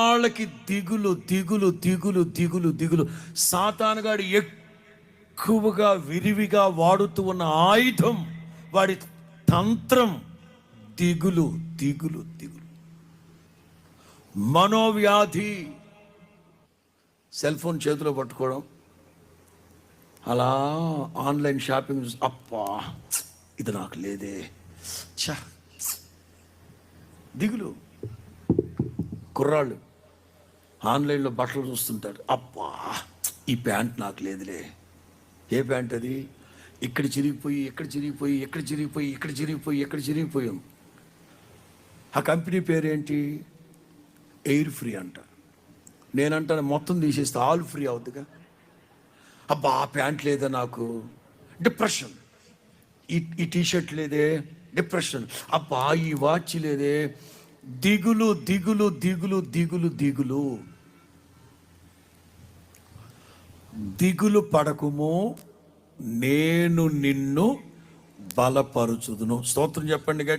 వాళ్ళకి దిగులు దిగులు దిగులు దిగులు దిగులు. సాతానుగాడు ఎక్కువగా విరివిగా వాడుతూ ఉన్న ఆయుధం వాడి తంత్రం దిగులు దిగులు దిగులు. మనోవ్యాధి. సెల్ ఫోన్ చేతిలో పట్టుకోవడం. అలా ఆన్లైన్ షాపింగ్ అప్పా ఇది నాకు లేదే. చ దిగులు. కుర్రాళ్ళు. ఆన్లైన్లో బట్టలు చూస్తుంటారు అబ్బా ఈ ప్యాంట్ నాకు లేదులే. ఏ ప్యాంట్ అది? ఇక్కడ చిరిగిపోయి ఎక్కడ చిరిగిపోయి ఎక్కడ చిరిగిపోయి ఇక్కడ చిరిగిపోయి ఎక్కడ చిరిగిపోయాం? ఆ కంపెనీ పేరేంటి? ఎయిర్ ఫ్రీ అంట. నేనంటాను మొత్తం తీసేస్తే ఆల్ ఫ్రీ అవుతుందిగా అబ్బా ఆ ప్యాంట్ లేదా నాకు? డిప్రెషన్. ఈ ఈ టీషర్ట్ లేదే? డిప్రెషన్. అబ్బా ఈ వాచ్ లేదే? దిగులు దిగులు దిగులు దిగులు దిగులు. దిగులు పడకుము నేను నిన్ను బలపరుచుదును. స్తోత్రం చెప్పండి గట్టి.